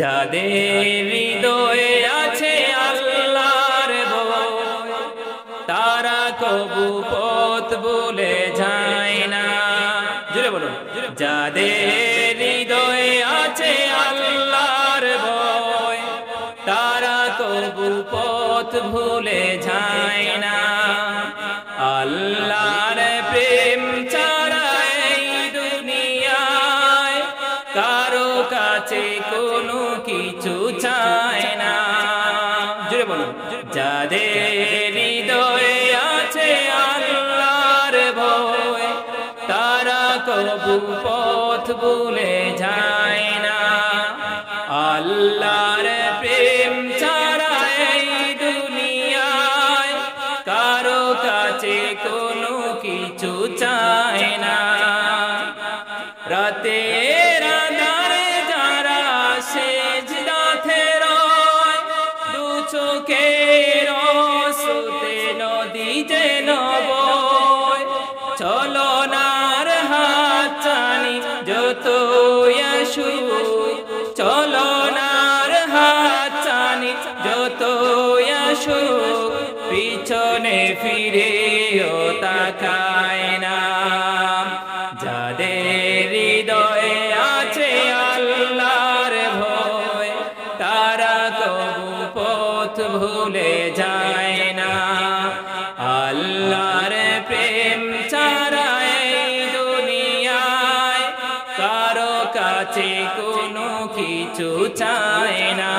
যাদের হৃদয়ে আছে আল্লাহর তারা কবু পথ বলে যায় না। জুড়ে বলুন, যাদের হৃদয়ে আছে আল্লাহর ভয়, তারা কবু পথ ভুলে যায় কারও কাছে কোনো কিছু চায় না। জুড়ে বলুন। যাদের হৃদয়ে আছে আল্লাহর ভয়, তারা কবু পথ ভুলে যায় না। আল্লাহর প্রেম ছাড়া এই দুনিয়ায় কারও কাছে কোনো কিছু চায় না। রাতের আসু চলনার হাত চানি যত আসু পিছনে ফিরে ও তাকায় না। যাদের হৃদয়ে আছে আল্লাহর ভয়, তারা কবু পথ ভুলে যায়। কাছে কোনো কিছু চায় না।